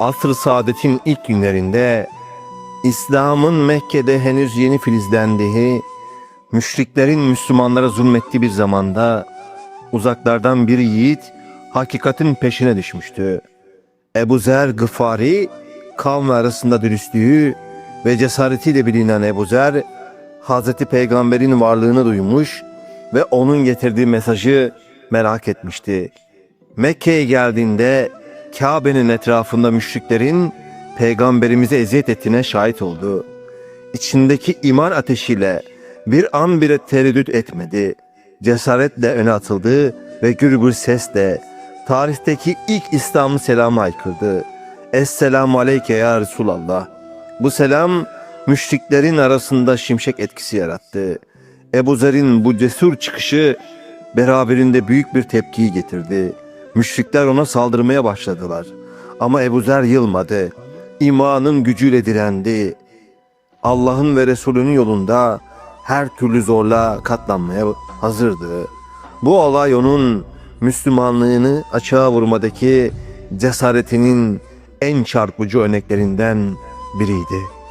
asr-ı saadetin ilk günlerinde İslam'ın Mekke'de henüz yeni filizlendiği, müşriklerin Müslümanlara zulmettiği bir zamanda uzaklardan bir yiğit hakikatin peşine düşmüştü. Ebu Zer Gıfari kavmi arasında dürüstlüğü ve cesaretiyle bilinen Ebu Zer Hazreti Peygamber'in varlığını duymuş ve onun getirdiği mesajı merak etmişti. Mekke'ye geldiğinde Kabe'nin etrafında müşriklerin peygamberimize eziyet ettiğine şahit oldu. İçindeki iman ateşiyle bir an bile tereddüt etmedi. Cesaretle öne atıldı ve gür gür sesle tarihteki ilk İslam'ın selamı aykırdı. Esselamu aleyke ya Resulallah. Bu selam müşriklerin arasında şimşek etkisi yarattı. Ebu Zer'in bu cesur çıkışı beraberinde büyük bir tepkiyi getirdi. Müşrikler ona saldırmaya başladılar. Ama Ebu Zer yılmadı. İmanın gücüyle direndi. Allah'ın ve Resulünün yolunda her türlü zorluğa katlanmaya hazırdı. Bu olay onun Müslümanlığını açığa vurmadaki cesaretinin en çarpıcı örneklerinden biriydi.